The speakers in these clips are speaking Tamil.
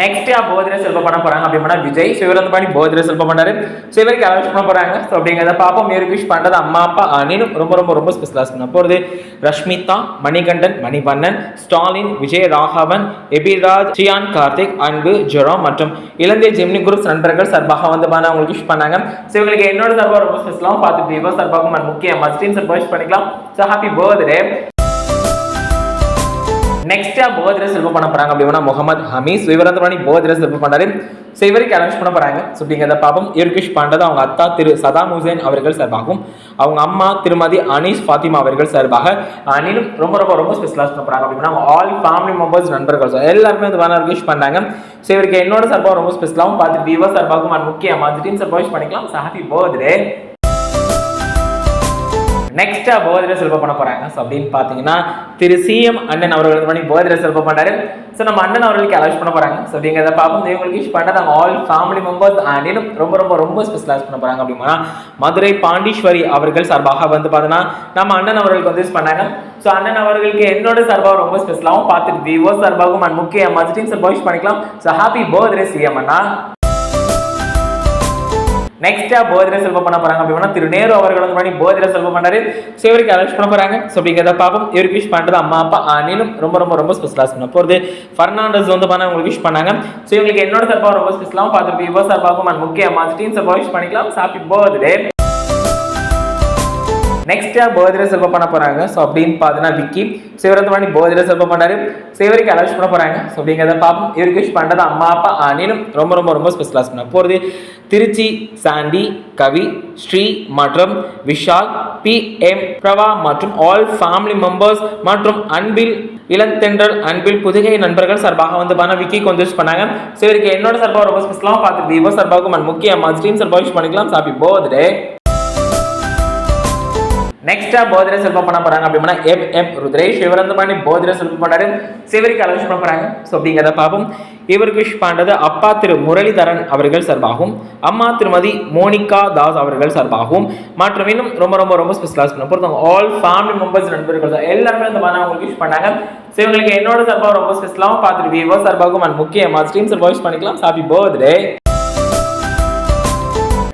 நெக்ஸ்ட் யா போதிர செல்வம் பண்ண போறாங்க அப்படின்னா விஜய். சிவரந்த பாடி போதிர செல்வம் பண்ணாரு. ஸோ இவருக்கு பண்ண போறாங்க? ஸோ அப்படிங்கிறத பாப்போம் மேரி விஷ் பண்றது அம்மா அப்பா அனினும் ரொம்ப ரொம்ப ரொம்ப ஸ்பெஷலாக பண்ண போறது ரஷ்மிதா மணிகண்டன் மணிவண்ணன் ஸ்டாலின் விஜய் ராகவன் எபிராஜ் சியான் கார்த்திக் அன்பு ஜெரோம் மற்றும் இலங்கை ஜெமினி குரூப் நண்பர்கள் சார்பாக வந்து பண்ண உங்களுக்கு விஷ் பண்ணாங்க. ஸோ இவங்களுக்கு என்னோட சார்பாக ரொம்ப ஸ்பெஷலாகவும் பார்த்து விவோ சார்பாகவும் முக்கிய மஸ்டீன் சார்பாக விஷ் பண்ணிக்கலாம். ஸோ ஹாப்பி பர்த்டே நெக்ஸ்டா போதிர செல்வம் பண்ண போறாங்க. அப்படின்னா முகமது ஹமீஸ் விவரந்தமணி போதிர செல்வம் பண்ணாரு ஸோ இவருக்கு அனௌன்ஸ் பண்ண போறாங்க. ஸோ அப்படிங்கிறத பாப்போம் இவருக்கு பாண்டது அவங்க அத்தா திரு சதாம் ஹுசேன் அவர்கள் சார்பாகவும் அவங்க அம்மா திருமதி அனீஷ் ஃபாத்திமா அவர்கள் சார்பாக அனிலும் ரொம்ப ரொம்ப ரொம்ப ஸ்பெஷலாக பண்ண போறாங்க. அப்படின்னா ஆல் ஃபேமிலி மெம்பர்ஸ் நண்பர்கள். So எல்லாருமே வந்து வேணா விஷ் பண்ணாங்க ஸோ இவருக்கு என்னோட சார்பாக ரொம்ப ஸ்பெஷலாகவும் பார்த்து விவோ சார்பாகவும் and முக்கியமாக திடீர்னு சார்பாக விஷ் பண்ணிக்கலாம். ஸோ ஹாப்பி பர்த்டே நெக்ஸ்டா போதிர செல்வம் பண்ண போறாங்க. ஸோ அப்படின்னு பார்த்தீங்கன்னா திரு சிஎம் அண்ணன் அவர்கள் பண்ணி போதிர செல்வம் பண்ணாரு ஸோ நம்ம அண்ணன் அவர்களுக்கு அலௌஸ் பண்ண போறாங்க. ஸோ அப்படிங்கிறத பார்ப்போம். இவங்களுக்கு விஷ் பண்ண நாங்கள் ஆல் ஃபேமிலி மெம்பர்ஸ் அண்ணிலும் ரொம்ப ரொம்ப ரொம்ப ஸ்பெஷலாக பண்ண போறாங்க அப்படின்னா மதுரை பாண்டீஸ்வரி அவர்கள் சார்பாக வந்து பார்த்தீங்கன்னா நம்ம அண்ணன் அவர்களுக்கு வந்து யூஸ் பண்ணாங்க. ஸோ அண்ணன் அவர்களுக்கு என்னோட சார்பாக ரொம்ப ஸ்பெஷலாகவும் பார்த்துட்டு விவோ சார்பாகவும் அண்ட் முக்கிய மதுரையும் சார்பாக விஷ் பண்ணிக்கலாம். ஸோ ஹாப்பி பர்த்டே சிஎம் அண்ணா. நெக்ஸ்டா போதிர செல்வம் பண்ண போறாங்க அப்படின்னா திரு நேரு அவர்கள் வந்து பண்ணி போதிர செல்வம் பண்ணாரு ஸோ இவருக்கு அலௌஸ் பண்ண போறாங்க. ஸோ அப்படிங்கிறத பார்ப்போம். இவருக்கு விஷ் பண்ணுறது அம்மா அப்பா அனிலும் ரொம்ப ரொம்ப ரொம்ப ஸ்பெஷலாக பண்ண போகிறது ஃபர்னாண்டஸ் வந்து பண்ண உங்களுக்கு விஷ் பண்ணாங்க. ஸோ இவங்களுக்கு என்னோட சார்பாக ரொம்ப ஸ்பெஷலாகவும் பார்த்துட்டு விவோ சார்பாகவும் பார்ப்போம் முக்கிய மாஸ்டீன் சார்பாக விஷ் பண்ணிக்கலாம். ஹாப்பி பர்த்டே நெக்ஸ்டா போதிர செல்வம் பண்ண போகிறாங்க ஸோ அப்படின்னு பார்த்தீங்கன்னா விக்கி. சிவரத்மானி போதிர செல்வம் பண்ணாரு. சிவரிக்கு இவருக்கு பண்ண போகிறாங்க ஸோ அப்படிங்கிறத பார்ப்போம். இவருக்கு விஷ் பண்ணுறது அம்மா அப்பா அனிலும் ரொம்ப ரொம்ப ரொம்ப ஸ்பெஷலாக பண்ண போகிறது திருச்சி சாண்டி கவி ஸ்ரீ மற்றும் விஷால் பி எம் பிரவா மற்றும் ஆல் ஃபேமிலி மெம்பர்ஸ் மற்றும் அன்பில் இளந்தென்றல் அன்பில் புதுகை நண்பர்கள் சார்பாக வந்து பண்ண விக்கி கொஞ்சம் விஷ் பண்ணாங்க. ஸோ இவருக்கு என்னோட சார்பாக ரொம்ப ஸ்பெஷலாக பார்த்துட்டு விவோ சார்பாகவும் முக்கியமாக முக்கிய ஸ்ட்ரீம் சார்பாக விஷ் பண்ணிக்கலாம். சாப்பி போதே நெக்ஸ்டா போதிர செல்வம் பண்ண போறாங்க அப்படின்னா எம் எம் ருத்ரேஷ். இவர் வந்து பண்ணி போதிர செல்வம் பண்ணாரு சிவருக்கு அலோஷ் பண்ண போறாங்க. ஸோ அப்படிங்கிறத பார்ப்போம். இவருக்கு விஷ் பண்ணது அப்பா திரு முரளிதரன் அவர்கள் சார்பாகவும் அம்மா திருமதி மோனிகா தாஸ் அவர்கள் சார்பாகவும் மற்றும் இன்னும் ரொம்ப ரொம்ப ரொம்ப ஸ்பெஷலாக பண்ண பொறுத்தவங்க ஆல் ஃபேமிலி மெம்பர்ஸ் நண்பர்கள் தான். எல்லாருமே இந்த மாதிரி அவங்களுக்கு விஷ் பண்ணாங்க. ஸோ இவங்களுக்கு என்னோட சார்பாக ரொம்ப ஸ்பெஷலாகவும் பார்த்துட்டு விவோ சார்பாகவும் அண்ட் முக்கியமாக ஸ்ட்ரீம் சார்பாக விஷ் பண்ணிக்கலாம். ஹாப்பி பர்த்டே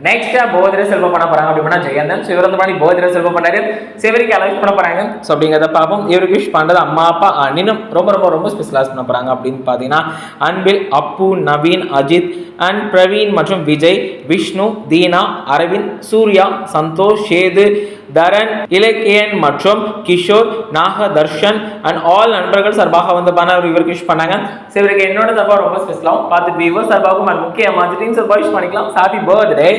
நெக்ஸ்ட்டாக போதிர செல்வம் பண்ண போகிறாங்க அப்படின்னா ஜெயந்தன். சிவரந்தபாணி போதிர செல்வம் பண்ணாரு சிவரிக்கு அலைவ் பண்ண போறாங்க. ஸோ அப்படிங்கிறத பார்ப்போம். இவருக்கு விஷ் பண்ணுறது அம்மா அப்பா அண்ணனும் ரொம்ப ரொம்ப ரொம்ப ஸ்பெஷலாக பண்ண போகிறாங்க அப்படின்னு பார்த்தீங்கன்னா அன்பில் அப்பு நவீன் அஜித் அண்ட் பிரவீன் மற்றும் விஜய் விஷ்ணு தீனா அரவிந்த் சூர்யா சந்தோஷ் சேது தரன் இலக்கியன் மற்றும் கிஷோர் நாக தர்ஷன் அண்ட் ஆல் நண்பர்கள் சார்பாக வந்து பண்ண இவருக்கு விஷ் பண்ணாங்க. சரி இவருக்கு என்னோட சார்பாக ரொம்ப ஸ்பெஷலாகவும் பார்த்து விவோ சார்பாகவும் and முக்கிய மாதிரி சார்பாக விஷ் பண்ணிக்கலாம். Happy birthday